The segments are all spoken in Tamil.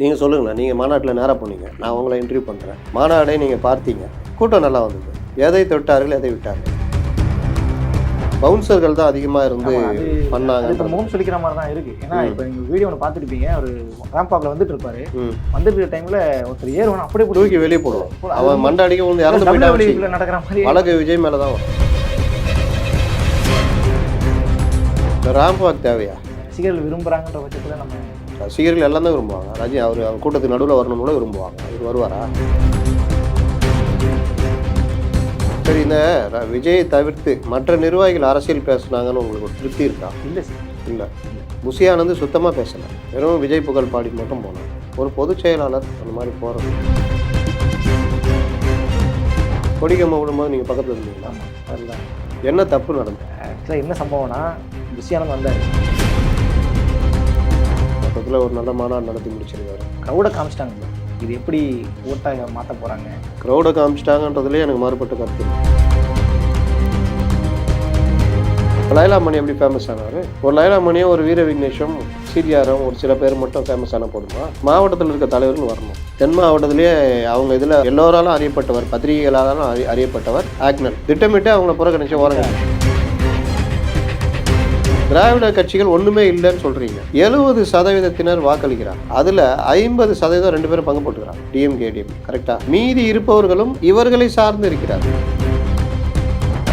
நீங்கள் சொல்லுங்களேன் நீங்கள் மாநாட்டில் நேராக போனீங்க. நான் உங்களை இன்டர்வியூ பண்ணுறேன் மாநாடை நீங்கள் பார்த்தீங்க. கூட்டம் நல்லா வந்தது. எதை தொட்டார்கள் எதை விட்டார்கள்? பவுன்சர்கள் தான் அதிகமாக இருந்து பண்ணாங்க. இப்போ முகம் சொல்லிக்கிற மாதிரி தான் இருக்கு. ஏன்னா இப்போ நீங்க வீடியோ ஒன்று பார்த்துருப்பீங்க. ஒரு ரேம்பாக்ல வந்துட்டு இருப்பாரு. வந்துட்டு டைம்ல ஒருத்தர் ஏறுவான் அப்படியே தூக்கி வெளியே போடுவோம் அவன் மண்டாடிக்க வந்து இறந்து. WWE நடக்கிற மாதிரி. வழக்கு விஜய் மேலே தான் வரும். ராம்பாக் தேவையா? ரசிகர்கள் விரும்புறாங்கன்ற பட்சத்துல நம்ம ரசிகர்கள் எல்லாம் தான் விரும்புவாங்க. ரஜினி அவர் அவர் கூட்டத்துக்கு நடுவில் வரணும்னு கூட விரும்புவாங்க. அவர் வருவாரா? சரி இந்த ர- விஜயை தவிர்த்து மற்ற நிர்வாகிகள் அரசியல் பேசுனாங்கன்னு உங்களுக்கு ஒரு திருப்தி இருக்கா? இல்ல இல்லை. புசியானந்து சுத்தமாக பேசலை. வெறும் விஜய் புகழ் பாடி மட்டும் போனார் ஒரு பொதுச் செயலாளர் அந்த மாதிரி போகிறது கொடிக்கம்ப விடும்போது நீங்கள் பக்கத்தில் இருந்தீங்களா? என்ன தப்பு நடந்தது? ஆக்சுவலாக என்ன சம்பவம்னா புஷியானந்த் வந்தார். பக்கத்தில் ஒரு நல்ல மாநாடு நடத்தி முடிச்சிருக்காரு. க்ரௌடை காமிச்சிட்டாங்க இது எப்படி ஓட்டாக மாற்ற போறாங்க? க்ரௌடை காமிச்சிட்டாங்கன்றதுலேயே எனக்கு மாறுபட்ட கருத்து. லைலா மணி எப்படி ஃபேமஸ் ஆனார்? ஒரு லைலா மணியும் ஒரு வீர விக்னேஷம் சீரியாரம் ஒரு சில பேர் மட்டும் ஃபேமஸ் ஆன போதுமா? மாவட்டத்தில் இருக்க தலைவர்கள் வரணும். தென் மாவட்டத்திலேயே அவங்க இதில் எல்லோராலும் அறியப்பட்டவர் பத்திரிகைகளாலும் அறி அறியப்பட்டவர் ஆக்னர் திட்டமிட்டு அவங்கள புறக்கணிச்சு ஓரங்க திராவிட கட்சிகள் ஒண்ணுமே இல்லைன்னு சொல்றீங்க. எழுபது சதவீதத்தினர் வாக்களிக்கிறார். அதுல ஐம்பது சதவீதம் ரெண்டு பேரும் பங்கு போட்டுக்கிறார் டிஎம்கே டிஎம் கரெக்டா மீதி இருப்பவர்களும் இவர்களை சார்ந்து இருக்கிறார்.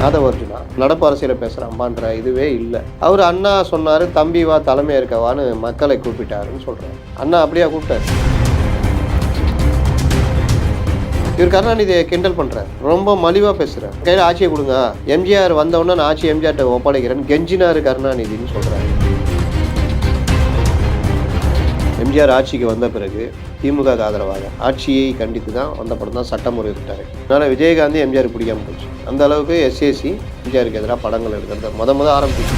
ஆதவர்ஜுனா நடப்பு அரசியல பேசுகிற அம்பான்ற இதுவே இல்லை. அவர் அண்ணா சொன்னாரு தம்பி வா தலைமையாக இருக்கவான்னு மக்களை கூப்பிட்டாருன்னு சொல்கிறார் அண்ணா அப்படியா கூப்பிட்டாரு? இவர் கருணாநிதியை கிண்டல் பண்ணுறேன் ரொம்ப மலிவாக பேசுகிறேன் கையில் ஆட்சியை கொடுங்க. எம்ஜிஆர் வந்தவுடனே நான் ஆட்சி எம்ஜிஆர்ட்ட ஒப்படைக்கிறேன். கெஞ்சினார் கருணாநிதின்னு சொல்கிறாரு எம்ஜிஆர் ஆட்சிக்கு வந்த பிறகு திமுக ஆதரவாக ஆட்சியை கண்டித்து தான் வந்த படம் தான் சட்டம் முறையிட்டார். அதனால் விஜயகாந்தி எம்ஜிஆர் பிடிக்காம போச்சு? அந்த அளவுக்கு எஸ்ஏசி எம்ஜிஆருக்கு எதிராக படங்கள் எடுக்கிறத முத முத ஆரம்பிச்சு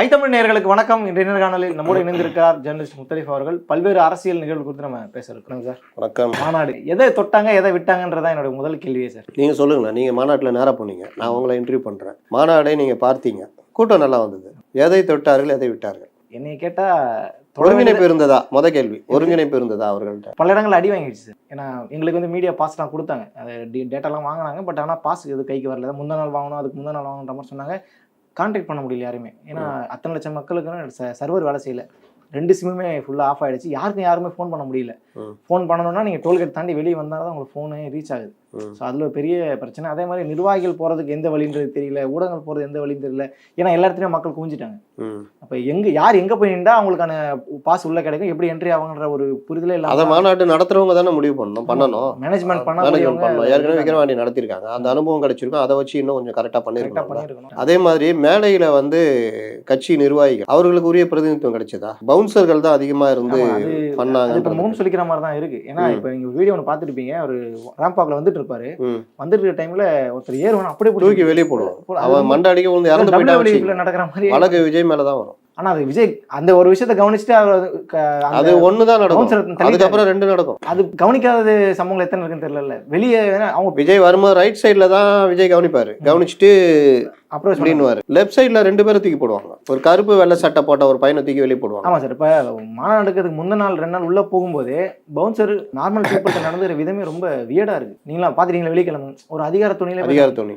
ஐ தமிழ் நேயர்களுக்கு வணக்கம். இன்றைய நேர்காணலில் நம்மோடு இணைந்திருக்கிறார் ஜெர்னலிஸ்ட் முத்தலிஃப் அவர்கள். பல்வேறு அரசியல் நிகழ்வு குறித்து நம்ம பேச இருக்கிறோம் சார். வணக்கம். மாநாடு. எதை தொட்டாங்க எதை விட்டாங்கன்றதான் என்னோட முதல் கேள்வியே சார். நீங்கள் சொல்லுங்களேன் நீங்கள் மாநாட்டில் நேராக போனீங்க. நான் உங்களை இன்டர்வியூ பண்ணுறேன் மாநாடை நீங்கள் பார்த்தீங்க. கூட்டம் நல்லா வந்தது. எதை தொட்டார்கள் எதை விட்டார்கள்? என்னைய கேட்டா தொட ஒருங்கிணைப்பு இருந்ததா? முத கேள்வி. ஒருங்கிணைப்பு இருந்ததா அவர்கள்ட்ட? பல இடங்கள் அடி வாங்கிடுச்சு ஏன்னா எங்களுக்கு வந்து மீடியா பாஸ்லாம் கொடுத்தாங்க. அது டேட்டாலாம் வாங்கினாங்க பட் ஆனால் பாஸ் இது கைக்கு வரல. முந்தா நாள் வாங்கணும் அதுக்கு முந்தா நாள் வாங்கணுன்ற மாதிரி சொன்னாங்க. கான்டாக்ட் பண்ண முடியல யாருமே. ஏன்னா அத்தனை லட்சம் மக்களுக்கு சர்வர் வேலை செய்யல. ரெண்டு சிம்முமே ஃபுல்லாக ஆஃப் ஆயிடுச்சு. யாருக்கும் யாருமே ஃபோன் பண்ண முடியல. ஃபோன் பண்ணணும்னா நீங்கள் டோல்கேட் தாண்டி வெளியே வந்தால் தான் உங்களுக்கு ஃபோனு ரீச் ஆகுது. ஸோ அதில் ஒரு பெரிய பிரச்சனை. அதே மாதிரி நிர்வாகிகள் போகிறதுக்கு எந்த வழின்றது தெரியல. ஊடகங்கள் போகிறது எந்த வழின்னு தெரியல. ஏன்னா எல்லா இடத்துலையும் மக்கள் குவிஞ்சிட்டாங்க. அப்போ எங்கே யார் எங்கே போய் நின்றா அவங்களுக்கான பாஸ் உள்ள கிடைக்கும்? எப்படி என்ட்ரி ஆகுங்கிற ஒரு புரிதலே அதை இல்லாமல் மாநாட்டு நடத்துறவங்க தானே முடிவு பண்ணணும் பண்ணணும். மேனேஜ்மெண்ட் பண்ண பண்ணணும். ஏற்கனவே விக்ரவாண்டி நடத்திருக்காங்க அந்த அனுபவம் கிடைச்சிருக்கும். அதை வச்சு இன்னும் கொஞ்சம் கரெக்டாக பண்ணியிருக்கணும். அதே மாதிரி மேடையில வந்து கட்சி நிர்வாகிகள் அவர்களுக்கு உரிய பிரதிநிதித்துவம் கிடைச்சதா? பவுன்சர்கள் தான் அதிகமா இருந்து அது அது பண்ணாங்க இப்போ முகம் சொல்லிக்கிற மாதிரி தான் இருக்கு. ஏன்னா. இப்போ நீங்க வீடியோ ஒன்று பார்த்துருப்பீங்க. ஒரு ரேம்பாக்ல வந்துட்டு இருப்பாரு இருக்க டைம்ல ஒருத்தர் ஏறுவான் அப்படியே தூக்கி வெளியே போடுவோம் அவன் மண்டாடிக்க வந்து இறந்து. க்குள்ள நடக்கிற மாதிரி. வழக்கு விஜய் மேல தான் வரும். ஆனா அது விஜய் அந்த ஒரு விஷயத்தை கவனிச்சுட்டு அவர் அது ஒண்ணுதான் நடக்கும். அதுக்கப்புறம் ரெண்டு நடக்கும். அது கவனிக்காதது சம்பவங்கள் எத்தனை இருக்குன்னு தெரியல. வெளியே அவங்க விஜய் வரும்போது ரைட் சைடுல தான் விஜய் கவனிப்பாரு. கவனிச்சுட்டு அப்ரோச் அப்படின்னுவாரு. லெஃப்ட் சைடுல ரெண்டு பேரும் தூக்கி போடுவாங்க. ஒரு கருப்பு வெள்ளை சட்டை போட்ட ஒரு பையனை தூக்கி வெளியே போடுவாங்க. ஆமா சார் இப்போ மாநாடு நடக்கிறதுக்கு முந்தின நாள் ரெண்டு நாள் உள்ள போகும்போது பவுன்சர் நார்மல் பீப்புள்கிட்ட நடந்துற விதமே ரொம்ப வியடா இருக்கு. நீங்களா பாத்துட்டீங்களா வெளியே கிளம்பு? ஒரு அதிகார துணியில அதிகார துணி.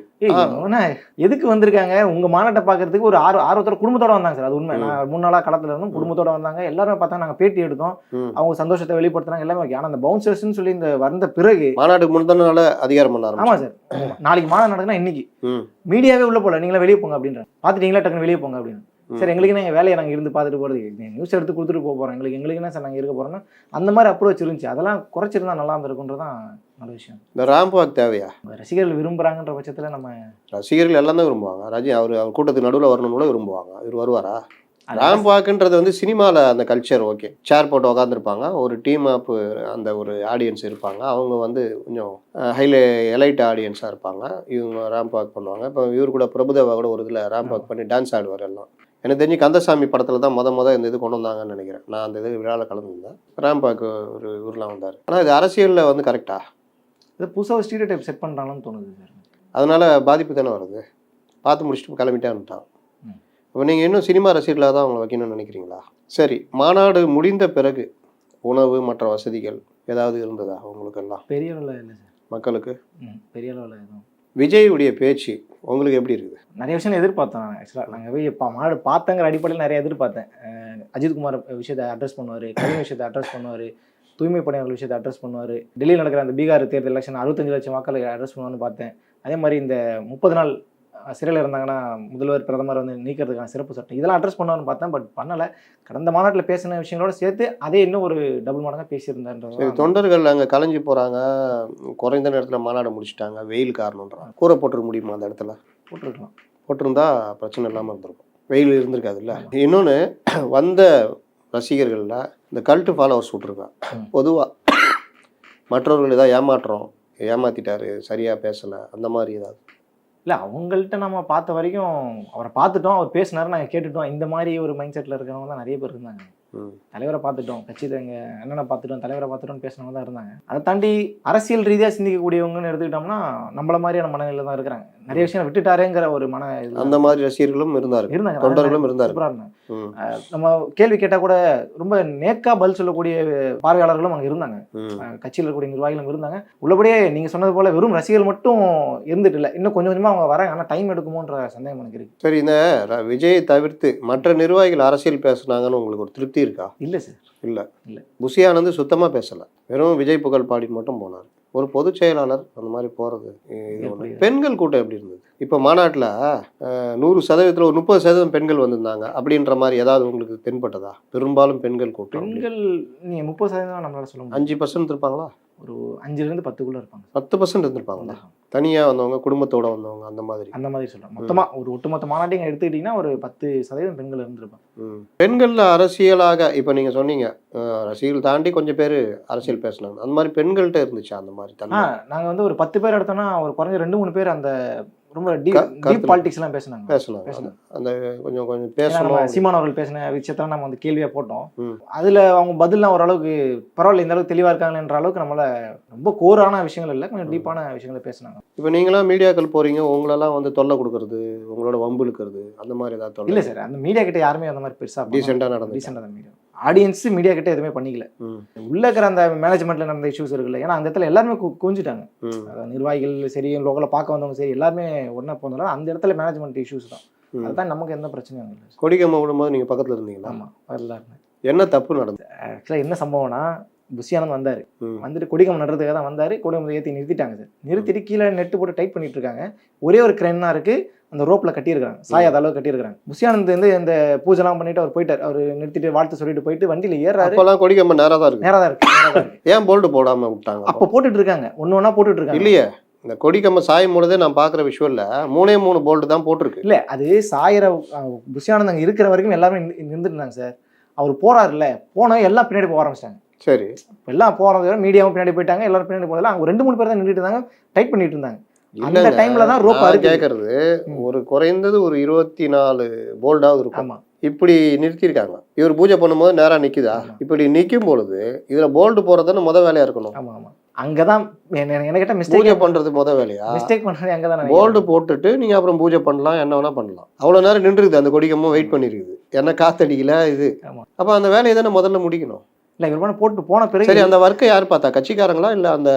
எதுக்கு வந்திருக்காங்க? உங்க மாநாட்டை பார்க்கறதுக்கு ஒரு ஆறு ஆர்வத்தோட குடும்பத்தோட வந்தாங்க சார் அது உண்மை. நான் மூணு நாளா களத்துல இருந்தோம் குடும்பத்தோட வந்தாங்க. எல்லாரும் பார்த்தா நாங்க பேட்டி எடுத்தோம். அவங்க சந்தோஷத்தை வெளிப்படுத்துறாங்க எல்லாமே ஓகே ஆனா அந்த பவுன்சர்ஸ்னு சொல்லி இந்த வந்த பிறகு மாநாட்டுக்கு முந்தின நாள் அதிகாரம் பண்ண ஆரம்பிச்சு. ஆமா சார் நாளைக்கு மாநாடு நடக்குன்னா இன்னைக்கு. மீடியாவே உள்ள போல நீங்களா வெளியே போங்க அப்படின்ற. பாத்துட்டீங்களா டக்குனு வெளியே போங்க அப்படின்னு. சரி எங்களுக்கு எங்கள் வேலையை நாங்கள் இருந்து பார்த்துட்டு போகிறது நியூஸ் எடுத்து கொடுத்துட்டு போக போகிறோம் எங்களுக்கு எங்களுக்கு என்ன சார் நாங்கள் இருக்க போகிறோம்னா அந்த மாதிரி அப்ரோச் இருந்துச்சு. அதெல்லாம் குறைச்சிருந்தா நல்லா இருந்திருக்குன்றதான் நல்ல விஷயம். இந்த ரேம்ப் வாக் தேவையா? ரசிகர்கள் விரும்புகிறாங்கன்ற பட்சத்தில் நம்ம ரசிகர்கள் எல்லாம் தான் விரும்புவாங்க. ரஜி அவர் அவர் கூட்டத்துக்கு நடுவில் வரணும்னு கூட விரும்புவாங்க. இவர் வருவாரா? ரேம்ப் வாக்குன்றது வந்து சினிமாவில் அந்த கல்ச்சர் ஓகே சேர் போட்டு உக்காந்துருப்பாங்க. ஒரு டீம் அப் அந்த ஒரு ஆடியன்ஸ் இருப்பாங்க. அவங்க வந்து கொஞ்சம் ஹைலே எலைட் ஆடியன்ஸாக இருப்பாங்க. இவங்க ரேம்ப் வாக் பண்ணுவாங்க. இப்போ இவர் கூட பிரபுதேவா கூட ஒரு இதில் ரேம்ப் வாக் பண்ணி டான்ஸ் ஆடுவார் எல்லாம். எனக்கு தெரிஞ்சு கந்தசாமி படத்தில் தான் முத முத இந்த இது கொண்டு வந்தாங்கன்னு நினைக்கிறேன். நான் அந்த இது விழாவில் கலந்துருந்தேன். ரேம்ப் வாக் ஒரு ஊர்லாம் வந்தார். ஆனால் இது அரசியலில் வந்து கரெக்டா இது புதுசாக ஒரு ஸ்டீரியோ டைப் செட் பண்ணுறாங்கன்னு தோணுது சார். அதனால பாதிப்பு தானே வருது? பார்த்து முடிச்சுட்டு கிளம்பிட்டேன்ட்டான். இப்போ நீங்கள் இன்னும் சினிமா ரசிகர்களாக தான் அவங்களை வைக்கணும்னு நினைக்கிறீங்களா? சரி மாநாடு முடிந்த பிறகு உணவு மற்ற வசதிகள் ஏதாவது இருந்ததா உங்களுக்கெல்லாம்? பெரிய அளவில் இல்லை சார். மக்களுக்கு? பெரிய அளவில் எதுவும். விஜயுடைய பேச்சு உங்களுக்கு எப்படி இருக்குது? நிறைய விஷயம் எதிர்பார்த்தேன் நான் ஆக்சுவலாக நாங்கள் போய் இப்போ மாடு பார்த்தங்கிற அடிப்படையில் நிறைய எதிர்பார்த்தேன். அஜித்குமார் விஷயத்தை அட்ரஸ் பண்ணுவார் கவின் விஷயத்தை அட்ரஸ் பண்ணுவார் தூய்மை பணியாளர்கள் விஷயத்தை அட்ரஸ் பண்ணுவார். டெல்லியில் நடக்கிற அந்த பீகார் தேர்தல் எலெக்ஷன் அறுபத்தஞ்சு லட்சம் மக்களை அட்ரஸ் பண்ணுவான்னு பார்த்தேன். அதே மாதிரி இந்த முப்பது நாள் சிறையில் இருந்தாங்கன்னா முதல்வர் பிரதமர் வந்து நீக்கிறதுக்கான சிறப்பு சட்டம். இதெல்லாம் அட்ரஸ் பண்ணுவான்னு பார்த்தேன் பட் பண்ணலை. கடந்த மாநாட்டில் பேசின விஷயங்களோட சேர்த்து அதே இன்னும் ஒரு டபுள் மடங்காக சரி பேசியிருந்தேன்றது தொண்டர்கள் அங்கே கலைஞ்சு போகிறாங்க குறைந்த நேரத்தில் மாநாடு முடிச்சிட்டாங்க. வெயில் காரணம்ன்றாங்க. கூரை போட்டுருக்க முடியுமா அந்த இடத்துல? போட்டிருக்கலாம். போட்டிருந்தா பிரச்சனை இல்லாமல் இருந்திருக்கும். வெயில் இருந்திருக்காதுல்ல? இன்னொன்று வந்த ரசிகர்களில் இந்த கல்ட்டு ஃபாலோவர்ஸ் விட்ருக்கான். பொதுவாக மற்றவர்கள் ஏதாவது ஏமாற்றுறோம் ஏமாத்திட்டாரு சரியாக பேசலை அந்த மாதிரி ஏதாவது? இல்லை அவங்கள்ட்ட நம்ம பார்த்த வரைக்கும் அவரை பார்த்துட்டோம் அவர் பேசினாரு நாங்கள் கேட்டுட்டோம். இந்த மாதிரி ஒரு மைண்ட் செட்டில் இருக்கிறவங்க தான் நிறைய பேர் இருந்தாங்க. தலைவரை பார்த்துட்டோம் கட்சி எங்கள் அண்ணனை பார்த்துட்டோம் தலைவரை பார்த்துட்டோம்னு பேசினவங்க தான் இருந்தாங்க. அதை தாண்டி அரசியல் ரீதியாக சிந்திக்கக்கூடியவங்கன்னு எடுத்துக்கிட்டோம்னா நம்மள மாதிரியான மனநிலையில் தான் இருக்கிறாங்க. நிறைய விஷயம் விட்டுட்டாரேங்கிற ஒரு மன அந்த மாதிரி ரசிகர்களும் இருந்தார் இருந்தாங்க. தொண்டர்களும் இருந்தார் நம்ம கேள்வி கேட்டால் கூட ரொம்ப நேக்கா பதில் சொல்லக்கூடிய பார்வையாளர்களும் அங்கே இருந்தாங்க. கட்சியில் இருக்கக்கூடிய நிர்வாகிகளும் இருந்தாங்க. உள்ளபடியே நீங்கள் சொன்னது போல வெறும் ரசிகர்கள் மட்டும் இருந்துட்டு இல்லை. இன்னும் கொஞ்சம் கொஞ்சமாக அவங்க வராங்க. ஆனால் டைம் எடுக்குமோன்ற சந்தேகம் எனக்கு இருக்கு. சரி இந்த விஜயை தவிர்த்து மற்ற நிர்வாகிகள் அரசியல் பேசுனாங்கன்னு உங்களுக்கு ஒரு திருப்தி இருக்கா? இல்லை சார். இல்லை. இல்ல. புசி ஆனந்த் சுத்தமாக பேசலை. வெறும் விஜய் புகழ் பாடிட்டு மட்டும் போனார். ஒரு பொதுச் செயலாளர் அந்த மாதிரி போகிறது? பெண்கள் கூட்டம் எப்படி இருந்தது? இப்போ மாநாட்டில் நூறு சதவீதத்தில் ஒரு முப்பது சதவீதம் பெண்கள் வந்திருந்தாங்க. அப்படின்ற மாதிரி ஏதாவது உங்களுக்கு தென்பட்டதா? பெரும்பாலும் பெண்கள் கூட்டம். பெண்கள் நீங்கள் முப்பது சதவீதம் நம்மளால சொல்ல முடியும். அஞ்சு பர்சன்ட் இருப்பாங்களா? ஒரு அஞ்சுலேருந்து பத்துக்குள்ளே இருப்பாங்க. பத்து பர்சன்ட் இருந்திருப்பாங்களா? தனியாக வந்தவங்க குடும்பத்தோட வந்தவங்க அந்த மாதிரி. அந்த மாதிரி சொல்கிறேன் மொத்தமாக ஒரு ஒட்டுமொத்த மாநாட்டையும் எடுத்துக்கிட்டிங்கன்னா ஒரு பத்து சதவீதம் பெண்கள் இருந்திருப்பாங்க. பெண்கள்ல அரசியலாக இப்போ நீங்க சொன்னீங்க ரசிகர்கள் தாண்டி கொஞ்சம் பேர் அரசியல் பேசினாங்க அந்த மாதிரி பெண்கள்கிட்ட இருந்துச்சா அந்த மாதிரி நாங்கள் வந்து ஒரு பத்து பேர் எடுத்தோம்னா ஒரு குறைஞ்ச ரெண்டு மூணு பேர் அந்த ரொம்ப டீப் பாலிடிக்ஸ்லாம் பேசினாங்க. பேசலாம். பேசலாம். அந்த கொஞ்சம் கொஞ்சம் பேசணும். சீமான் அவர்கள் பேசின விஷயத்தான் நம்ம வந்து கேள்வியாக போட்டோம். அதில் அவங்க பதில்லாம் ஓரளவுக்கு பரவாயில்ல இந்த அளவுக்கு தெளிவாக இருக்காங்கன்ற அளவுக்கு நம்மள ரொம்ப கோரான விஷயங்கள் இல்லை கொஞ்சம் டீப்பான விஷயங்களை பேசினாங்க. இப்போ நீங்களாம் மீடியாக்கள் போறீங்க உங்களெல்லாம் வந்து தொல்லை கொடுக்கறது உங்களோட வம்பு இழுக்கிறது அந்த மாதிரி ஏதாவது இல்லை சார் அந்த மீடியா கிட்ட யாருமே அந்த மாதிரி பெருசாக டீசெண்டாக நடந்து ரீசெண்டாக தான் மீடியா. ஆடியன்ஸ் மீடியா கிட்ட எதுவுமே பண்ணிக்கல. உள்ள இருக்கிற அந்த மேனேஜ்மெண்ட்ல நடந்த இஷ்யூஸ் இருக்குல்ல ஏன்னா அந்த இடத்துல எல்லாருமே கு- குவிஞ்சிட்டாங்க. ம். அதாவது நிர்வாகிகள் சரி லோக்கலில் பார்க்க வந்தவங்க சரி எல்லாருமே ஒன்றா போனதால அந்த இடத்துல மேனேஜ்மெண்ட் இஷ்யூஸ் தான். அதுதான் நமக்கு எந்த பிரச்சனையும் இல்லை. கொடிக்கம்பம் விடும்போது நீங்க பக்கத்துல இருந்தீங்களா? ஆமாம் அதில் இருந்தேன். என்ன தப்பு நடந்தது ஆக்சுவலாக என்ன சம்பவம்னா புஷியானந்த் வந்தார். வந்துட்டு கொடிகம் நடுறதுக்காக தான் வந்தார். கொடிகம் ஏற்றி நிறுத்திட்டாங்க சார். நிறுத்திட்டு கீழே நெட்டு போட்டு டைப் பண்ணிட்டு இருக்காங்க. ஒரே ஒரு கிரெயின் தான் இருக்கு. அந்த ரோப்ல கட்டியிருக்காங்க சாயாத அளவு கட்டியிருக்காங்க புஷியானந்த் வந்து இந்த பூஜைலாம் பண்ணிட்டு அவர் போயிட்டார். அவர் நிறுத்திட்டு வாழ்த்து சொல்லிட்டு போயிட்டு வண்டியில ஏறாரு அப்பெல்லாம் கொடிக்கம்பம் நேரா தான் இருக்கு. நேரா தான் இருக்கு. ஏன் போல்டு போடாம விட்டாங்க? அப்போ? போட்டுட்டு இருக்காங்க ஒன்று ஒன்றா போட்டுட்டு இருக்காங்க இல்லையே. இந்த கொடிக்கம்பம் சாயும் பொழுதே நான் பாக்குற விஷுவல்ல மூணே மூணு போல்டு தான் போட்டிருக்கு. இல்ல அது சாயிர அஹ், புஷியானந்த் அங்க இருக்கிற வரைக்கும் எல்லாருமே நின்று- நின்றுட்டு இருந்தாங்க சார். அவர் போறாருல்ல. போன எல்லாம் பின்னாடி போக ஆரம்பிச்சிட்டாங்க. சரி. எல்லாம் போறது மீடியாவும் பின்னாடி போயிட்டாங்க. எல்லாரும் பின்னாடி போனதுல அவங்க ரெண்டு மூணு பேர் தான் நின்றுட்டு இருந்தாங்க. டைப் பண்ணிட்டு இருந்தாங்க. அந்த டைம்ல தான் ரோப் ம். ஒரு குறைந்தது ஒரு இருபத்தி நாலு போல்டாவது இருக்கும். இப்படி நிறுத்தியிருக்காங்க இவர் பூஜை பண்ணும்போது நேரா நிக்குதா? ஆமா. இப்படி நிக்கும் பொழுது இதுல போல்டு போறதுன்னு முத வேலையா இருக்கணும். ஆமா ஆமா. அங்கதான் என்ன என்ன கேட்ட பூஜை மிஸ்டேக் பண்றது முத வேலையா? மிஸ்டேக் பண்ணது அங்கதான் போல்டு போட்டுட்டு நீங்க அப்புறம் பூஜை பண்ணலாம் என்ன வேணா பண்ணலாம். அவ்வளவு நேரம் நின்றுருக்குது அந்த கொடிக்கமும் வெயிட் பண்ணிருக்குது. என்ன காத்தடிக்கல இது. அப்ப அந்த வேலையை தானே முதல்ல முடிக்கணும். இல்ல இவர் பண்ண போட்டு போன பிறகு சரி அந்த ஒர்க்கை யார் பார்த்தா? கட்சிக்காரங்களா இல்ல அந்த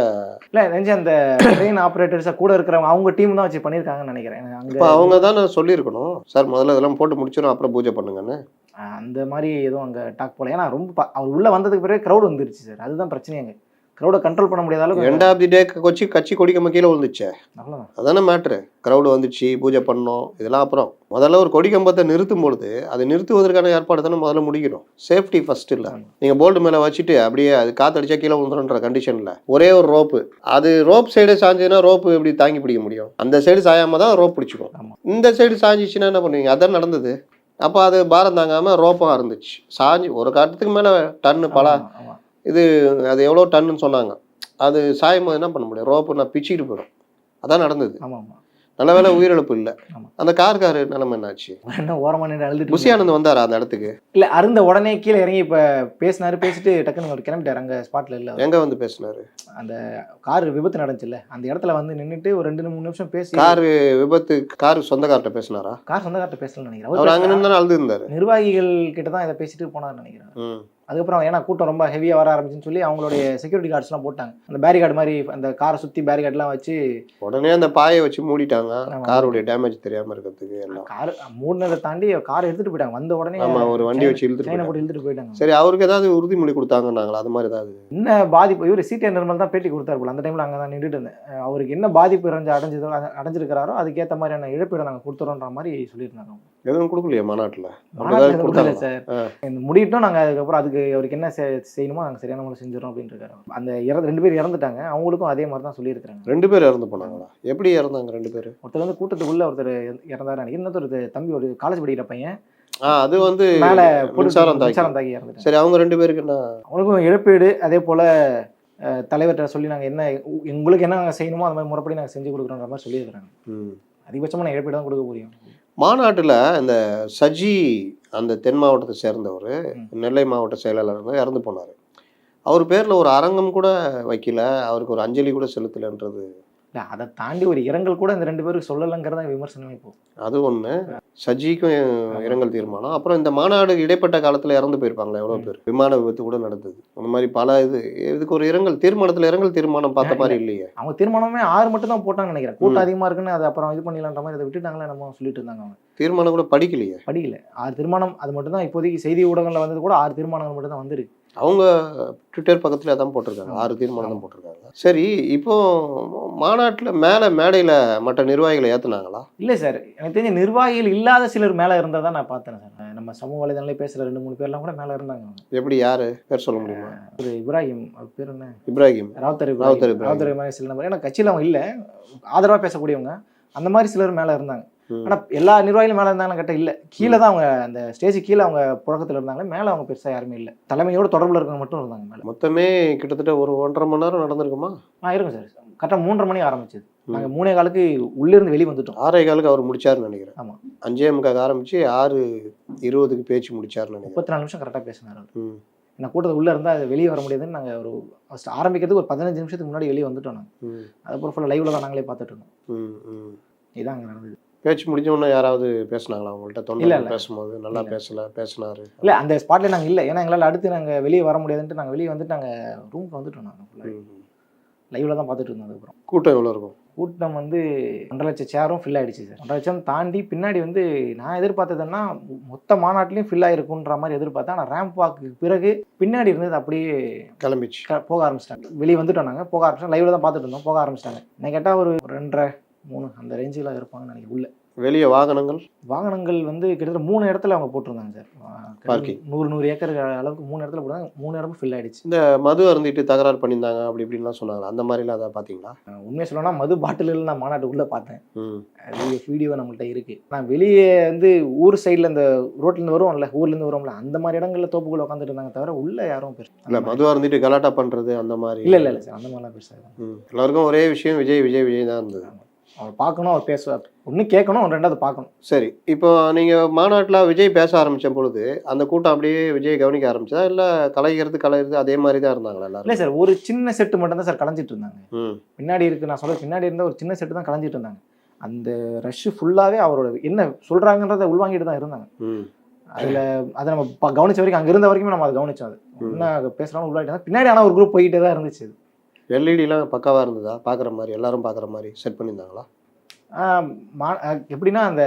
இல்ல நினைச்சு அந்த ட்ரெயின் ஆபரேட்டர்ஸா கூட இருக்கிறவங்க அவங்க டீம் தான் வச்சு பண்ணிருக்காங்கன்னு நினைக்கிறேன். இப்ப அவங்க தானே சொல்லியிருக்கணும். சார் முதல்ல இதெல்லாம் போட்டு முடிச்சிடும் அப்புறம் பூஜை பண்ணுங்கன்னு. அந்த மாதிரி எதுவும் அங்க டாக் போல. ஏன்னா ரொம்ப அவர் உள்ள வந்ததுக்கு பிறகு க்ரௌட் வந்துருச்சு சார். அதுதான் பிரச்சனையே அங்க. க்ரௌடை கண்ட்ரோல் பண்ண முடியாத அளவுக்கு end of the day Kochi கட்சி கொடிக்கம்ப கீழே விழுந்துச்சே. அதானே மேட்ரு க்ரௌடு வந்துச்சு பூஜை பண்ணோம் இதெல்லாம் அப்புறம். முதல்ல ஒரு கொடி கம்பத்தை நிறுத்தும் பொழுது அதை நிறுத்துவதற்கான ஏற்பாடு தானே முதல்ல முடிக்கணும். சேஃப்டி ஃபர்ஸ்ட் இல்லை. நீங்கள் போல்டு மேலே வச்சுட்டு அப்படியே அது காத்தடிச்சா கீழே விழுந்துருன்ற கண்டிஷனில் ஒரே ஒரு ரோப்பு அது ரோப் சைடு சாஞ்சுன்னா ரோப்பு எப்படி தாங்கி பிடிக்க முடியும்? அந்த சைடு சாயாம தான் ரோப் பிடிச்சிக்கும். இந்த சைடு சாஞ்சிச்சுன்னா என்ன பண்ணுவீங்க? அதான் நடந்தது. அப்போ அது பாரம் தாங்காமல் ரோப்பாக இருந்துச்சு. சாஞ்சி ஒரு காட்டத்துக்கு மேலே டன்னு பல. இது அது எவ்வளோ டன்னுன்னு சொன்னாங்க. அது சாயும் போது என்ன பண்ண முடியும்? ரோப்பு நான் பிச்சுக்கிட்டு போயிடும். அதான் நடந்தது. ஆமா ஆமா நல்ல வேளை உயிரிழப்பு இல்லை. அந்த கார்காரு நிலைமை என்னாச்சு? என்ன ஓரமா நின்று அழுதுட்டு புசி ஆனந்த் வந்தாரா அந்த இடத்துக்கு? இல்ல அருந்த உடனே கீழே இறங்கி இப்ப பேசினாரு பேசிட்டு டக்குன்னு அவர் கிளம்பிட்டாரு. அங்க ஸ்பாட்ல இல்ல. எங்க வந்து பேசினாரு? அந்த கார் விபத்து நடந்துச்சுல்ல. அந்த இடத்துல வந்து நின்னுட்டு ஒரு ரெண்டு மூணு நிமிஷம் பேசி காரு விபத்து காரு சொந்தக்கார்ட்ட பேசினாரா? கார் சொந்தக்கார்ட்ட பேசலன்னு நினைக்கிறேன். அவர் அங்க நின்று அழுது இருந்தாரு? நிர்வாகிகள் கிட்ட தான் இதை பேசிட்டு போனார்னு நினைக்கிறேன். அதுக்கப்புறம் ஏன்னா கூட்டம் ரொம்ப ஹெவியாக வர ஆரம்பிச்சுன்னு சொல்லி அவங்களுடைய செக்யூரிட்டி கார்ட்ஸ்லாம் போட்டாங்க. அந்த பேரிகார்டு மாதிரி அந்த காரை சுற்றி பேரிகார்ட்லாம் வச்சு உடனே அந்த பாயை வச்சு மூடிட்டாங்க. காருடைய டேமேஜ் தெரியாம இருக்கிறதுக்கு எல்லாம். கார் மூடினதை தாண்டி கார் எடுத்துட்டு போயிட்டாங்க. வந்த உடனே ஆமா ஒரு வண்டி வச்சு இழுத்துட்டு. போட்டு இழுத்துட்டு போயிட்டாங்க. சரி அவருக்கு ஏதாவது உறுதிமொழி கொடுத்தாங்கன்னாங்களா? அது மாதிரி ஏதாவது? என்ன பாதிப்பு? இவர் சிடி நிர்மல் தான் பேட்டி கொடுத்தாரு போல. அந்த டைம்ல அங்கே தான் நின்றுட்டு இருந்தேன். அவருக்கு என்ன பாதிப்பு இறஞ்சு அடைஞ்சதோ அடைஞ்சிருக்கிறாரோ அதுக்கேற்ற மாதிரியான இழப்பீடை நாங்கள் கொடுத்துறோன்ற மாதிரி சொல்லியிருந்தாங்க எதுவும் கொடுக்கலையா மாநாட்டுல? இல்ல சார். இந்த முடியட்டும் நாங்கள் அதுக்கப்புறம் அதுக்கு அவருக்கு என்ன செய்யணுமோ நாங்கள் சரியான முறை செஞ்சிடறோம் அப்படின்னு இருக்காரு அந்த இறந்து ரெண்டு பேர் இறந்துட்டாங்க. அவங்களுக்கும் அதே மாதிரி தான் சொல்லியிருக்காங்க ரெண்டு பேர் இறந்து போனாங்களா? எப்படி இறந்தாங்க ரெண்டு பேர்? ஒருத்தர் வந்து கூட்டத்துக்குள்ள ஒருத்தர் இறந்தாரு. நினைக்கிறேன் இன்னொருத்தர் தம்பி ஒரு காலேஜ் படிக்கிற பையன். அது வந்து மேல மின்சாரம் தாக்கி. இறந்துட்டாங்க சரி அவங்க ரெண்டு பேருக்கு என்ன? அவனுக்கும் இழப்பீடு அதே போல தலைவர்கிட்ட சொல்லி நாங்கள் என்ன உங்களுக்கு என்ன நாங்கள் செய்யணுமோ அந்த மாதிரி முறைப்படி நாங்கள் செஞ்சு கொடுக்குறோன்ற மாதிரி சொல்லியிருக்கிறாங்க. ம். அதிகபட்சமான இழப்பீடு தான் கொடுக்க முடியும். மாநாட்டுல இந்த சஜி அந்த தென் மாவட்டத்தை சேர்ந்தவர். நெல்லை மாவட்ட செயலாளர் இறந்து போனார் அவர் பேர்ல ஒரு அரங்கம் கூட வைக்கல அவருக்கு ஒரு அஞ்சலி கூட செலுத்தலைன்றது அதை தாண்டி ஒரு இரங்கல் கூட இந்த ரெண்டு பேருக்கு சொல்லலைங்கிறத விமர்சனமே இப்போ. அது ஒண்ணு. சஜிக்கும் இரங்கல் தீர்மானம். அப்புறம் இந்த மாநாடு இடைப்பட்ட காலத்துல இறந்து போயிருப்பாங்களே எவ்வளவு பேர்? விமான விபத்து கூட நடந்தது. அந்த மாதிரி பல இது இதுக்கு ஒரு இரங்கல் தீர்மானத்துல இரங்கல் தீர்மானம் பார்த்த மாதிரி இல்லையே? அவங்க தீர்மானமே ஆறு மட்டும் தான் போட்டாங்கன்னு நினைக்கிறேன். கூட்டம் அதிகமாக இருக்குன்னு அதை அப்புறம் இது பண்ணிடலான்ற மாதிரி அதை விட்டுட்டாங்களே நம்ம சொல்லிட்டு இருந்தாங்க அவங்க. தீர்மானம் கூட படிக்கலையே? படிக்கல. ஆறு தீர்மானம் அது மட்டும் தான் இப்போதைக்கு செய்தி ஊடகங்களில் வந்தது கூட ஆறு தீர்மானங்கள் மட்டும் தான் வந்திருக்கு. அவங்க ட்விட்டர் பக்கத்துல அதான் போட்டிருக்காங்க. ஆறு தீர்மானம் தான் போட்டிருக்காங்க. சரி இப்போ மாநாட்டுல மேல மேடையில மற்ற நிர்வாகிகளை ஏத்துனாங்களா? இல்லை சார். எனக்கு தெரிஞ்ச நிர்வாகிகள் இல்லாத சிலர் மேலே இருந்தால் தான் நான் பார்த்தேன் சார். நம்ம சமூக வலைதளங்களே பேசுகிற ரெண்டு மூணு பேர்லாம் கூட மேலே இருந்தாங்க. எப்படி யாரு? பேர் சொல்ல முடியுமா? ஒரு இப்ராஹிம். அவர் பேர் என்ன? இப்ராஹிம். ராவுத்தர் ராவுத்தர். ராவுத்தர் சில நம்பர் ஏன்னா கட்சியில் அவங்க இல்லை. ஆதரவாக பேசக்கூடியவங்க. அந்த மாதிரி சிலர் மேலே இருந்தாங்க. ஆனால் எல்லா நிர்வாகிகளும் மேலே இருந்தாங்கன்னு கேட்டால் இல்லை. கீழே தான் அவங்க அந்த ஸ்டேஜ் கீழே அவங்க புழக்கத்தில் இருந்தாங்க. மேலே அவங்க பெருசாக யாருமே இல்லை. தலைமையோட தொடர்பில் இருக்கவங்க மட்டும் இருந்தாங்க மேலே. மொத்தமே கிட்டத்தட்ட ஒரு ஒன்றரை மணி நேரம் நடந்திருக்குமா? ஆ இருக்கும் சார். கரெக்டாக மூன்றரை மணி ஆரம்பிச்சது. நாங்கள் மூணே காலுக்கு உள்ளிருந்து வெளியே வந்துட்டோம். ஆறே காலுக்கு அவர் முடிச்சாருன்னு நினைக்கிறேன். ஆமா. அஞ்சே முக்காக்கு ஆரம்பிச்சு ஆறு இருபதுக்கு பேச்சு முடிச்சாருன்னு முப்பத்தி நாலு நிமிஷம் கரெக்டாக பேசினார் அவர். ம், ஏன்னா கூட்டத்துக்கு உள்ளே இருந்தால் அது வெளியே வர முடியாதுன்னு நாங்கள் ஒரு ஃபஸ்ட் ஆரம்பிக்கிறதுக்கு ஒரு பதினஞ்சு நிமிஷத்துக்கு முன்னாடி வெளியே வந்துட்டோம் நாங்கள் அதுக்கப்புறம் ஃபுல்லாக லைவில் தான் நாங்களே பார்த்துட்டு இருந்தோம். இதான் அங்கே நடந்தது. பேச்சு முடிஞ்ச உடனே யாராவது பேசுனாங்களா அவங்கள்ட்ட? இல்ல, தொண்டை இல்ல. பேசும்போது நல்லா. பேசல பேசினாரு. இல்லை அந்த ஸ்பாட்ல நாங்கள் இல்லை. ஏன்னா எங்களால் அடுத்து நாங்கள் வெளியே வர முடியாதுன்ட்டு நாங்கள் வெளியே வந்துட்டு நாங்கள் ரூமுக்கு வந்துட்டோம் நாங்கள். லைவில் தான் பார்த்துட்டு இருந்தோம் அதுக்கப்புறம். கூட்டம் எவ்வளோ இருக்கும்? கூட்டம் வந்து ஒன்றரை லட்சம் சேரும் ஃபில் ஆயிடுச்சு சார். ஒன்றரை லட்சம் தாண்டி பின்னாடி வந்து நான் எதிர்பார்த்ததுன்னா மொத்த மாநாட்டிலையும் ஃபில் ஆயிருக்குன்ற மாதிரி எதிர்பார்த்தேன். ஆனால் ரேம்ப் வாக்கு பிறகு பின்னாடி இருந்தது அப்படியே கிளம்பிச்சு. போக ஆரம்பிச்சிட்டாங்க. வெளியே வந்துட்டோம் நாங்கள் போக ஆரம்பிச்சோம் லைவ்ல தான் பார்த்துட்டு இருந்தோம். போக ஆரம்பிச்சிட்டாங்க. என்ன கேட்டால் ஒரு ரெண்டரை மூணு அந்த ரேஞ்சில் இருப்பாங்கன்னு நினைக்கிறேன். உள்ள. வெளியே வாகனங்கள்? வாகனங்கள் வந்து கிட்டத்தட்ட மூணு இடத்துல அவங்க போட்டிருந்தாங்க சார். Parking. நூறு நூறு ஏக்கர் அளவுக்கு மூணு இடத்துல போட்டாங்க. மூணு இடமும் ஃபில் ஆயிடுச்சு. இந்த மது அருந்திட்டு தகராறு பண்ணியிருந்தாங்க அப்படி இப்படின்லாம் சொன்னாங்க அந்த மாதிரிலாம் அதை பார்த்தீங்களா? உண்மையை சொல்லணும்னா மது பாட்டில்கள் நான் மாநாட்டுக்குள்ளே பார்த்தேன். ம். வீடியோ நம்மள்ட்ட இருக்கு. நான் வெளியே வந்து ஊர் சைடில் இந்த ரோட்லேருந்து வருவோம்ல ஊர்லேருந்து வருவோம்ல அந்த மாதிரி இடங்கள்ல தோப்புக்குள்ள உட்காந்துட்டு இருந்தாங்க தவிர உள்ள யாரும் பெருசு இல்லை மது அருந்திட்டு கலாட்டா பண்ணுறது அந்த மாதிரி. இல்லை இல்லை இல்லை சார் அந்த மாதிரிலாம் பெருசாக எல்லாருக்கும் ஒரே விஷயம் விஜய் விஜய் விஜய் தான் இருந்தது. அவர் பார்க்கணும் அவர் பேசுவார் ஒன்று கேட்கணும் ரெண்டாவது பார்க்கணும். சரி. இப்போ நீங்கள் மாநாட்டில் விஜய் பேச ஆரம்பித்த பொழுது அந்த கூட்டம் அப்படியே விஜய் கவனிக்க ஆரம்பிச்சதா? இல்லை கலைகிறது கலைகிறது அதே மாதிரி தான் இருந்தாங்களா இல்லை எல்லாரும் சார் ஒரு சின்ன செட்டு மட்டும் தான் சார் கலைஞ்சிட்டு இருந்தாங்க. பின்னாடி இருக்கு நான் சொல்ல பின்னாடி இருந்த ஒரு சின்ன செட்டு தான் கலைஞ்சிட்டு இருந்தாங்க. அந்த ரஷ்ஷு ஃபுல்லாகவே அவரோட என்ன சொல்கிறாங்கன்றத உள்வாங்கிட்டு தான் இருந்தாங்க. அதில் அதை நம்ம கவனிச்ச வரைக்கும் அங்கே இருந்த வரைக்கும் நம்ம அதை கவனிச்சோம் அது. என்ன பேசுகிறாலும் உள்ளாகிட்டு பின்னாடி ஆனால் ஒரு குரூப் போய்கிட்டே தான் இருந்துச்சு. எல்இடிலாம் பக்காவாக இருந்ததா? பார்க்குற மாதிரி எல்லாரும் பார்க்குற மாதிரி செட் பண்ணியிருந்தாங்களா? மா- எப்படின்னா அந்த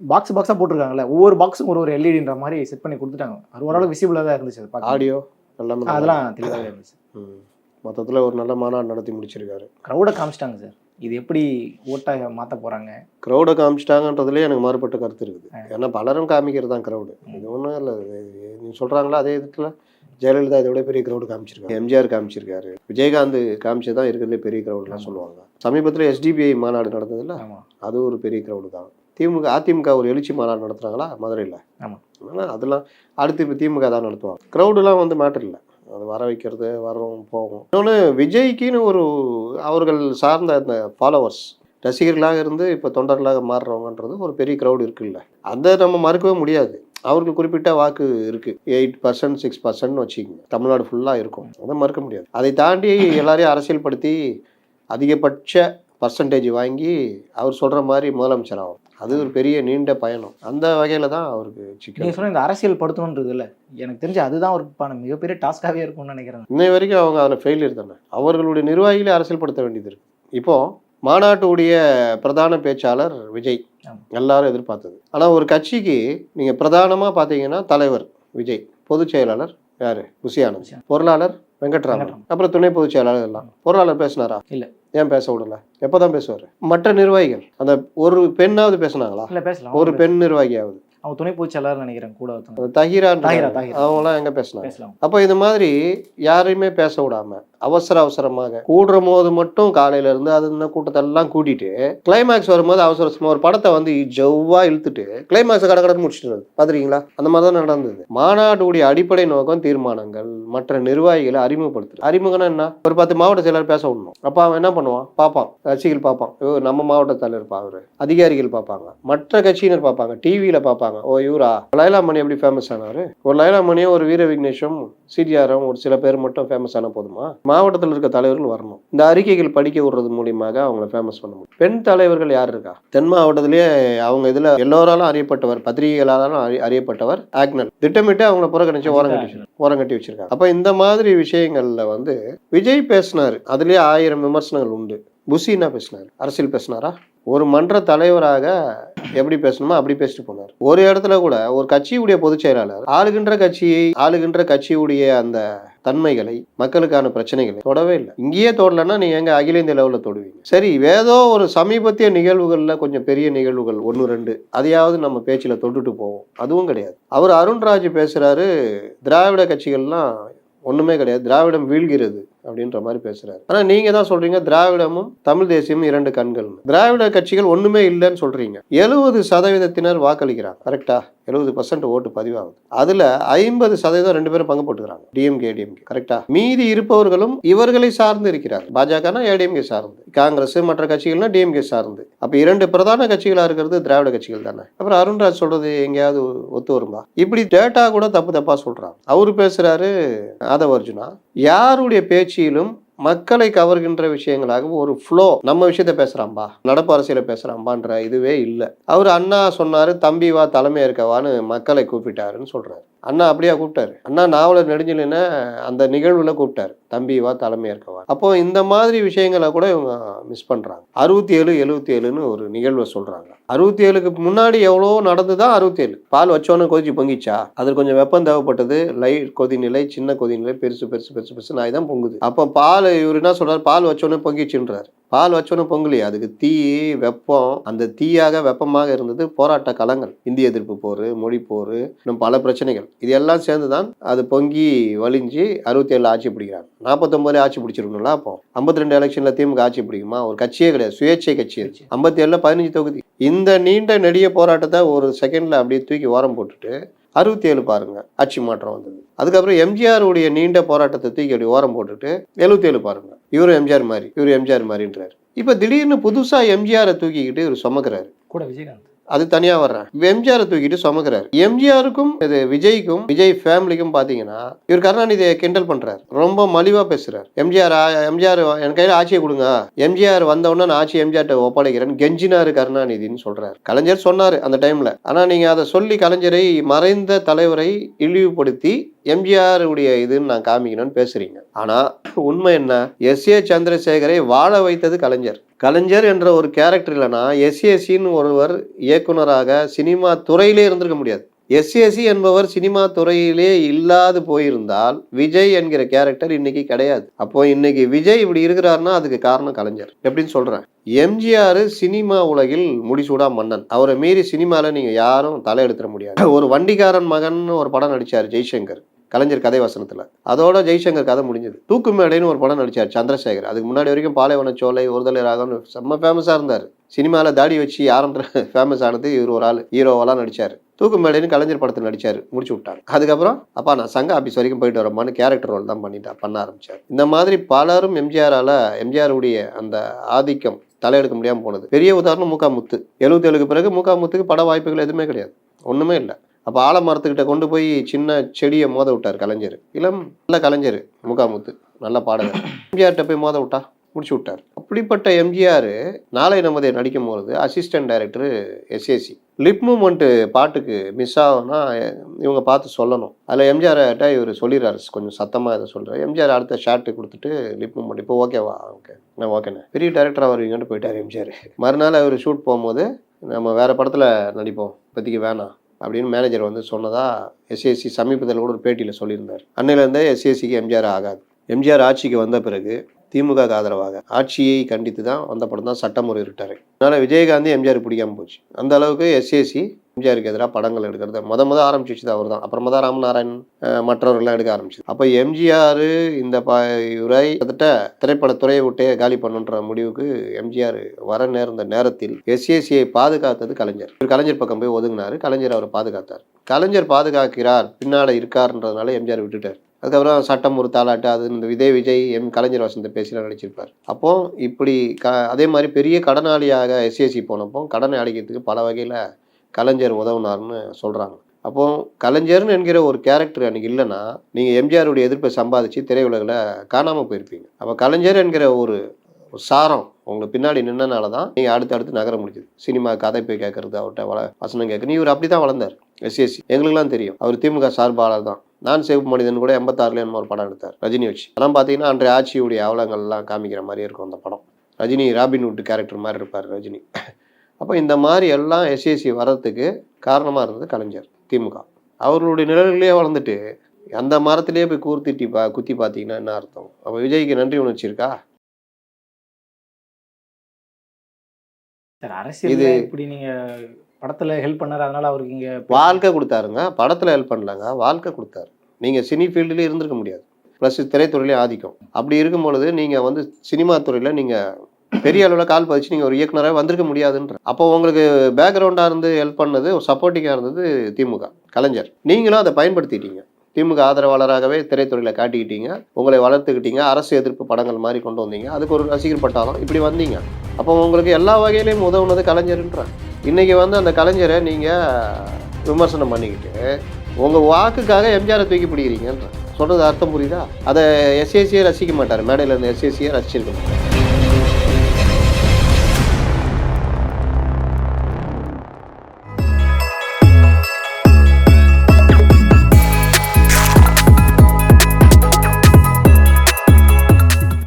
பாக்ஸ் பாக்ஸாக போட்டிருக்காங்கல்ல ஒவ்வொரு பாக்ஸும் ஒரு ஒரு எல்இடின்ற மாதிரி செட் பண்ணி கொடுத்துட்டாங்க. அது ஓரளவு விசிபிளாக தான் இருந்துச்சு அது ஆடியோ எல்லாமே அதெல்லாம் தெளிவாகவே இருந்துச்சு. ம். மொத்தத்தில் ஒரு நல்ல மாநாடு நடத்தி முடிச்சிருக்காரு. க்ரௌடை காமிச்சிட்டாங்க சார் இது எப்படி ஓட்டாக மாற்ற போகிறாங்க க்ரௌடை காமிச்சிட்டாங்கன்றதுலேயே எனக்கு மாறுபட்ட கருத்து இருக்குது. ஏன்னா பலரும் காமிக்கிறது தான் க்ரௌடு இது ஒன்றும் இல்லை நீ சொல்கிறாங்களா அதே விதத்தில் ஜெயலலிதா இதை விட பெரிய க்ரௌடு காமிச்சிருக்காங்க எம்ஜிஆர் காமிச்சிருக்காரு. விஜயகாந்த் காமிச்சது தான் இருக்கிறதுலே பெரிய க்ரௌடுலாம் சொல்லுவாங்க. சமீபத்தில் எஸ்டிபிஐ மாநாடு நடந்ததுல ஆமாம் அது ஒரு பெரிய க்ரௌடு தான். திமுக அதிமுக ஒரு எழுச்சி மாநாடு நடத்துகிறாங்களா மதுரையில். ஆமா. அதனால் அதெல்லாம் அடுத்து இப்போ திமுக தான் நடத்துவாங்க. க்ரௌடுலாம் வந்து மேட்டர் இல்லை. அது வர வைக்கிறது வரும் போகும் இன்னொன்று விஜய்க்குன்னு ஒரு அவர்கள் சார்ந்த அந்த ஃபாலோவர்ஸ் ரசிகர்களாக இருந்து இப்போ தொண்டர்களாக மாறுறவங்கன்றது ஒரு பெரிய க்ரௌடு இருக்குல்ல. அதை நம்ம மறுக்கவே முடியாது. அவருக்கு குறிப்பிட்ட வாக்கு இருக்குது எயிட் பர்சன்ட் சிக்ஸ் பர்சன்ட் வச்சுக்கோங்க. தமிழ்நாடு ஃபுல்லாக இருக்கும். அதை மறுக்க முடியாது. அதை தாண்டி எல்லாரையும் அரசியல்படுத்தி அதிகபட்ச பர்சன்டேஜ் வாங்கி அவர் சொல்கிற மாதிரி முதலமைச்சர் ஆகும் அது ஒரு பெரிய நீண்ட பயணம். அந்த வகையில் தான் அவருக்கு நீங்கள் சொன்ன இந்த அரசியல் படுத்தணுன்றது இல்லை. எனக்கு தெரிஞ்சு அதுதான் ஒரு ப- மிகப்பெரிய டாஸ்காகவே இருக்கும்னு நினைக்கிறேன். இன்னை வரைக்கும் அவங்க அதில் ஃபெயிலியர் தானே. அவர்களுடைய நிர்வாகிகளே அரசியல்படுத்த வேண்டியது இருக்கு. இப்போ மாநாட்டுடைய பிரதான பேச்சாளர் விஜய். எல்லாரும் எதிர்பார்த்தது. ஆனால் ஒரு கட்சிக்கு நீங்கள் பிரதானமாக பார்த்தீங்கன்னா தலைவர் விஜய் பொதுச் செயலாளர் யாரு? புசி ஆனந்த் புசி பொருளாளர் வெங்கட்ராமன். அப்புறம் துணை பொதுச் செயலாளர் எல்லாம். பொருளாளர் பேசினாரா? இல்ல. ஏன் பேச விடல? எப்பதான் பேசுவார்? மற்ற நிர்வாகிகள் அந்த ஒரு பெண்ணாவது பேசினாங்களா? இல்லை பேசலாம் ஒரு பெண் நிர்வாகியாவது. அவங்க துணை பொதுச்செயலாளர் நினைக்கிறேன் கூட தஹீரா. அவங்களாம் எங்க பேசலாம் அப்போ இது மாதிரி யாரையுமே பேச விடாம அவசர அவசரமாக. கூடுற போது மட்டும் காலையில இருந்து அது இந்த கூட்டத்தெல்லாம் கூட்டிட்டு கிளைமேக்ஸ் வரும்போது அவசர அவசரமா ஒரு படத்தை வந்து ஜவ்வா இழுத்துட்டு கிளைமேக்ஸ் கடை கடை முடிச்சிட்டு பாத்துறீங்களா அந்த மாதிரி தான் நடந்தது. மாநாடுடைய அடிப்படை நோக்கம் தீர்மானங்கள் மற்ற நிர்வாகிகளை அறிமுகப்படுத்துறது. அறிமுகம்னா என்ன? ஒரு பத்து மாவட்ட செயலர் பேச விடணும். அப்ப அவன் என்ன பண்ணுவான்? பார்ப்பான். கட்சிகள் பார்ப்பான். ஓ நம்ம மாவட்ட தலைவர் பாக்குற அதிகாரிகள் பார்ப்பாங்க. மற்ற கட்சியினர் பார்ப்பாங்க. டிவியில பார்ப்பாங்க. ஓ இவரா? லைலா மணி எப்படி ஃபேமஸ் ஆனாரு? ஒரு லைலா மணியும் ஒரு வீர விக்னேஷும் சிடிஆரும் ஒரு சில பேர் மட்டும் ஃபேமஸ் ஆன போதுமா? மாவட்டத்தில் இருக்க தலைவர்கள் வரணும். இந்த அறிக்கைகள் படிக்க விடுறது மூலியமாக அவங்கள ஃபேமஸ் பண்ண முடியும். பெண் தலைவர்கள் யார் இருக்கா? தென் மாவட்டத்திலேயே அவங்க இதுல எல்லோராலும் அறியப்பட்டவர் பத்திரிகைகளாலும் அறி- அறியப்பட்டவர் ஆக்னல் திட்டமிட்டு அவங்கள புறக்கணிச்சு ஓரம் கட்டி ஓரம் கட்டி வச்சிருக்காங்க. அப்ப இந்த மாதிரி விஷயங்கள்ல வந்து விஜய் பேசினார். அதுலயே ஆயிரம் விமர்சனங்கள் உண்டு. புசி என்ன பேசினாரு. அரசியல் பேசினாரா? ஒரு மன்ற தலைவராக எப்படி பேசணுமோ அப்படி பேசிட்டு போனார். ஒரு இடத்துல கூட ஒரு கட்சியுடைய பொதுச் செயலாளர் ஆளுகின்ற கட்சியை ஆளுகின்ற கட்சியுடைய அந்த தன்மைகளை மக்களுக்கான பிரச்சனைகளை தொடவே இல்லை. இங்கேயே தொடலன்னா நீ எங்க அகில இந்திய லெவலில் தொடுவீங்க. சரி ஏதோ ஒரு சமீபத்திய நிகழ்வுகள்ல கொஞ்சம் பெரிய நிகழ்வுகள் ஒன்று ரெண்டு அதையாவது நம்ம பேச்சில் தொட்டுட்டு போவோம். அதுவும் கிடையாது. அவர் அருண்ராஜ் பேசுறாரு திராவிட கட்சிகள்லாம் ஒன்றுமே கிடையாது. திராவிடம் வீழ்கிறது. அப்படின்ற மாதிரி பேசுறாரு. ஆனா நீங்க தான் சொல்றீங்க திராவிடமும் தமிழ் தேசியமும் இரண்டு கண்கள் திராவிட கட்சிகள் ஒண்ணுமே இல்லைன்னு சொல்றீங்க. எழுபது சதவீதத்தினர் வாக்களிக்கிறாங்க. கரெக்டா எழுபது பர்சன்ட் ஓட்டு பதிவாகுது. அதுல ஐம்பது சதவீதம் ரெண்டு பேரும் பங்கு போட்டுக்கிறாங்க. டிஎம்கே டிஎம்கே கரெக்டா மீதி இருப்பவர்களும் இவர்களை சார்ந்து இருக்கிறார் பாஜகனா ஏடிஎம்கே சார்ந்து. காங்கிரஸ் மற்ற கட்சிகள்னா டிஎம்கே சார்ந்து. அப்ப இரண்டு பிரதான கட்சிகளா இருக்கிறது திராவிட கட்சிகள் தானே. அப்புறம் அருண்ராஜ் சொல்றது எங்கேயாவது ஒத்து வருமா? இப்படி டேட்டா கூட தப்பு தப்பா சொல்றாங்க. அவரு பேசுறாரு ஆதவ அர்ஜுனா. யாருடைய பேச்சிலும் மக்களை கவர்கின்ற விஷயங்களாக ஒரு ஃப்ளோ நம்ம விஷயத்த பேசுகிறாம்பா நடப்பு அரசியலை பேசுகிறாம்பான்ற இதுவே இல்லை. அவர் அண்ணா சொன்னார் தம்பி வா தலைமை இருக்கவான்னு மக்களை கூப்பிட்டாருன்னு சொல்கிறாரு அண்ணா அப்படியா கூப்பிட்டாரு. அண்ணா நாவலர் நெடுஞ்சலின்னு அந்த நிகழ்வுல கூப்பிட்டாரு. தம்பி வா தலைமை இருக்கவா அப்போ இந்த மாதிரி விஷயங்களை கூட இவங்க மிஸ் பண்றாங்க. அறுபத்தி ஏழு எழுபத்தி ஏழுன்னு ஒரு நிகழ்வை சொல்றாங்க. அறுபத்தி ஏழுக்கு முன்னாடி எவ்வளோ நடந்துதான் அறுபத்தி ஏழு பால் வச்சோன்னு கொதிச்சு பொங்கிச்சா? அது கொஞ்சம் வெப்பம் தேவைப்பட்டது. லைட் கொதிநிலை சின்ன கொதிநிலை பெருசு பெருசு பெருசு பெருசு நாய் தான் பொங்குது. அப்போ பால் இவர் என்ன சொல்றாரு? பால் வச்சோன்னே பொங்கிச்சுன்றாரு. பால் வச்சோன்னே பொங்கலையே அதுக்கு தீ வெப்பம் அந்த தீயாக வெப்பமாக இருந்தது போராட்ட களங்கள். இந்திய எதிர்ப்பு போர் மொழி போர் இன்னும் பல பிரச்சனைகள். இது எல்லாம் சேர்ந்து தான் அது பொங்கி வலிஞ்சு அறுபத்தி ஏழு ஆட்சி பிடிக்கிறாங்க. நாற்பத்தொம்பதுல ஆட்சி பிடிச்சிருக்கணும்ல அப்போ. ஐம்பத்தி ரெண்டு எலெக்ஷனில் திமுக ஆட்சி பிடிக்குமா? ஒரு கட்சியே கிடையாது. சுயேட்சை கட்சி அது. ஐம்பத்தி ஏழில் பதினஞ்சு தொகுதி. இந்த நீண்ட நெடிய போராட்டத்தை ஒரு செகண்டில் அப்படியே தூக்கி ஓரம் போட்டுட்டு அறுபத்தி ஏழு பாருங்கள் ஆட்சி மாற்றம் வந்தது. அதுக்கப்புறம் எம்ஜிஆர் உடைய நீண்ட போராட்டத்தை தூக்கி அப்படி ஓரம் போட்டுட்டு எழுபத்தி ஏழு பாருங்க. இவரும் எம்ஜிஆர் மாதிரி இவரு எம்ஜிஆர் மாதிரின்றாரு. இப்ப திடீர்னு புதுசா எம்ஜிஆரை தூக்கிக்கிட்டு இவர் சுமக்கிறாரு. கூட விஜயகாந்த். அது தனியா வர்றேன் எம்ஜிஆரை தூக்கிட்டு சுமக்கிறாரு. எம்ஜிஆருக்கும் இது விஜய்க்கும் விஜய் ஃபேமிலிக்கும் பாத்தீங்கன்னா இவர் கருணாநிதியை கிண்டல் பண்றாரு. ரொம்ப மலிவா பேசுறாரு. எம்ஜிஆர் எம்ஜிஆர் என் கையில ஆட்சியை கொடுங்க. எம்ஜிஆர் வந்த உடனே நான் ஆட்சி எம்ஜிஆர்ட்ட ஒப்படைக்கிறேன் கெஞ்சினாரு கருணாநிதின்னு சொல்றாரு. கலைஞர் சொன்னாரு அந்த டைம்ல. ஆனா நீங்க அதை சொல்லி கலைஞரை மறைந்த தலைவரை இழிவுபடுத்தி எம்ஜிஆர் உடைய இதுன்னு நான் காமிக்கணும்னு பேசுறீங்க. ஆனா உண்மை என்ன? எஸ் ஏ சந்திரசேகரை வாழ வைத்தது கலைஞர். கலைஞர் என்ற ஒரு கேரக்டர் இல்லைன்னா எஸ்ஏசின்னு ஒருவர் இயக்குனராக சினிமா துறையிலே இருந்திருக்க முடியாது. எஸ்ஏசி என்பவர் சினிமா துறையிலே இல்லாது போயிருந்தால் விஜய் என்கிற கேரக்டர் இன்னைக்கு கிடையாது. அப்போ இன்னைக்கு விஜய் இப்படி இருக்கிறாருன்னா அதுக்கு காரணம் கலைஞர். எப்படின்னு சொல்றேன். எம்ஜிஆர் சினிமா உலகில் முடிசூடா மன்னன். அவரை மீறி சினிமாவில் நீங்கள் யாரும் தலையெடுத்துட முடியாது. ஒரு வண்டிக்காரன் மகன் ஒரு படம் நடித்தார் ஜெய்சங்கர். கலைஞர் கதை வசனத்தில். அதோட ஜெய்சங்கர் கதை முடிஞ்சது. தூக்கு மேடைன்னு ஒரு படம் நடிச்சார் சந்திரசேகர். அதுக்கு முன்னாடி வரைக்கும் பாலைவன சோலை ஒருதலை ராகவன் செம்ம ஃபேமஸாக இருந்தார். சினிமாவில் தாடி வச்சு ஆரம்பத்தில் ஃபேமஸ் ஆனது இவர் ஒரு ஆள் ஹீரோவெல்லாம் நடிச்சார். தூக்கு மேடைன்னு கலைஞர் படத்தில் நடிச்சார் முடிச்சு விட்டாங்க அதுக்கப்புறம் அப்பா நான் சங்க ஆஃபீஸ் வரைக்கும் போயிட்டு வரமான்னு கேரக்டர் ரோல் தான் பண்ணிட்டா பண்ண ஆரம்பித்தார் இந்த மாதிரி பலரும் எம்ஜிஆரால் எம்ஜிஆருடைய அந்த ஆதிக்கம் தலையெடுக்க முடியாமல் போனது. பெரிய உதாரணம் மூக்கா முத்து. எழுபத்தேழுக்கு பிறகு மூக்கா முத்துக்கு பட வாய்ப்புகள் எதுவுமே கிடையாது. ஒன்றுமே இல்லை. அப்போ ஆலமரத்துக்கிட்ட கொண்டு போய் சின்ன செடியை மோத விட்டார் கலைஞர். இளம் நல்ல கலைஞர் முகாமுத்து நல்ல பாடகர். எம்ஜிஆர்கிட்ட போய் மோத விட்டா? முடிச்சு விட்டார். அப்படிப்பட்ட எம்ஜிஆர் நாளை நமதே நடிக்கும் பொழுது assistant director SAC lip movement பாட்டுக்கு மிஸ் ஆகும்னா இவங்க பார்த்து சொல்லணும். அதில் எம்ஜிஆர்கிட்ட இவர் சொல்லிடுறாரு கொஞ்சம் சத்தமாக இதை சொல்கிறார் எம்ஜிஆர் அடுத்த ஷார்ட்டு கொடுத்துட்டு லிப் மூமெண்ட் இப்போ ஓகேவா ஓகே நான் ஓகேண்ணே பெரிய டேரக்டராக வருவீங்கன்னு போயிட்டார் எம்ஜிஆர். மறுநாள் அவர் ஷூட் போகும்போது நம்ம வேறு படத்தில் நடிப்போம். இப்போதைக்கு வேணாம். அப்படின்னு மேனேஜர் வந்து சொன்னதா எஸ்ஏசி சமீபத்தில் கூட ஒரு பேட்டியில் சொல்லியிருந்தார். அன்னையிலேருந்தே எஸ்ஏசிக்கு எம்ஜிஆர் ஆகாது. எம்ஜிஆர் ஆட்சிக்கு வந்த பிறகு திமுக ஆதரவாக ஆட்சியை கண்டித்து தான் வந்த படம் தான் சட்டம் முறையிட்டார் அதனால் விஜயகாந்தி எம்ஜிஆர் பிடிக்காமல் போச்சு. அந்த அளவுக்கு எஸ்ஏசி எம்ஜிஆருக்கு எதிராக படங்கள் எடுக்கிறது. முத முத ஆரம்பிச்சிச்சு அவர் தான். அப்புறமா தான் ராமநாராயண் மற்றவர்கள்லாம் எடுக்க ஆரம்பிச்சு அப்போ எம்ஜிஆர் இந்த ப இவரை கிட்டத்தட்ட திரைப்படத்துறையை விட்டே காலி பண்ணுன்ற முடிவுக்கு எம்ஜிஆர் வர நேர்ந்த நேரத்தில் எஸ்ஏசியை பாதுகாத்தது கலைஞர். இவர் கலைஞர் பக்கம் போய் ஒதுங்கினார். கலைஞர் அவரை பாதுகாத்தார். கலைஞர் பாதுகாக்கிறார் பின்னாடி இருக்காருன்றதுனால எம்ஜிஆர் விட்டுட்டார். அதுக்கப்புறம் சட்டம் ஒரு தாளாட்டு அது இந்த விஜய் விஜய் எம் கலைஞர் வசந்த பேசியெல்லாம் நடிச்சிருப்பார். அப்போ இப்படி க அதே மாதிரி பெரிய கடனாளியாக எஸ்ஏசி போனப்போ கடனை அடைக்கிறதுக்கு பல வகையில் கலைஞர் உதவுனார்னு சொல்கிறாங்க அப்போ கலைஞர்னு என்கிற ஒரு கேரக்டர் அன்றைக்கி இல்லைன்னா நீங்கள் எம்ஜிஆருடைய எதிர்ப்பை சம்பாதிச்சு திரையுலகில் காணாமல் போயிருப்பீங்க. அப்போ கலைஞர் என்கிற ஒரு சாரம் உங்களுக்கு பின்னாடி நின்னனால தான் நீங்கள் அடுத்து அடுத்து நகர முடிஞ்சது. சினிமா கதை போய் கேட்கறது அவர்கிட்ட வள வசனம் கேட்குறது இவர் அப்படி தான் வளர்ந்தார் எஸ்எஸ்சி எங்களுக்குலாம் தெரியும். அவர் திமுக சார்பாளர் தான். நான் சேவ் மனிதன் கூட எண்பத்தாறுல என்னமோ ஒரு படம் எடுத்தார் ரஜினி வச்சு. அதெல்லாம் பார்த்தீங்கன்னா அன்றைய ஆட்சியுடைய அவலங்கள்லாம் காமிக்கிற மாதிரி இருக்கும் அந்த படம். ரஜினி ராபின்வுட் கேரக்டர் மாதிரி இருப்பார் ரஜினி. அப்போ இந்த மாதிரி எல்லாம் எஸ்எஸ்சி வர்றதுக்கு காரணமாக இருந்தது கலைஞர் திமுக. அவர்களுடைய நிழல்களே வளர்ந்துட்டு அந்த மரத்திலேயே போய் கூர்த்திட்டி பா குத்தி பார்த்தீங்கன்னா என்ன அர்த்தம்? அப்போ விஜய்க்கு நன்றி உணர்ச்சி இருக்கா இது- இப்படி நீங்க படத்துல ஹெல்ப் பண்ணாரு அதனால அவருக்கு இங்க வாழ்க்கை கொடுத்தாருங்க. படத்தில் ஹெல்ப் பண்ணலங்க வாழ்க்கை கொடுத்தாரு. நீங்கள் சினி ஃபீல்டுலேயே இருந்திருக்க முடியாது. ப்ளஸ் திரைத்துறையிலே ஆதிக்கம். அப்படி இருக்கும் பொழுது நீங்கள் வந்து சினிமா துறையில் நீங்கள் பெரிய அளவில் கால் பதிச்சு நீங்கள் ஒரு இயக்குனராக வந்திருக்க முடியாதுன்ற. அப்போ உங்களுக்கு பேக்ரவுண்டாக இருந்து ஹெல்ப் பண்ணது ஒரு சப்போர்ட்டிங்காக இருந்தது திமுக கலைஞர். நீங்களும் அதை பயன்படுத்திட்டீங்க. திமுக ஆதரவாளராகவே திரைத்துறையில் காட்டிக்கிட்டீங்க. உங்களை வளர்த்துக்கிட்டீங்க. அரசு எதிர்ப்பு படங்கள் மாதிரி கொண்டு வந்தீங்க. அதுக்கு ஒரு ரசிகர் பட்டாலும் இப்படி வந்தீங்க. அப்போ உங்களுக்கு எல்லா வகையிலையும் உதவுனது கலைஞருன்ற. இன்றைக்கி வந்து அந்த கலைஞரை நீங்கள் விமர்சனம் பண்ணிக்கிட்டு உங்கள் வாக்குக்காக எம்ஜிஆரை தூக்கி பிடிக்கிறீங்கன்ற. சொல்கிறது அர்த்தம் புரியுதா? அதை எஸ்எஸ்சியை ரசிக்க மாட்டார். மேடையில் இருந்த எஸ்எஸ்சியை ரசிச்சிருக்க மாட்டார்.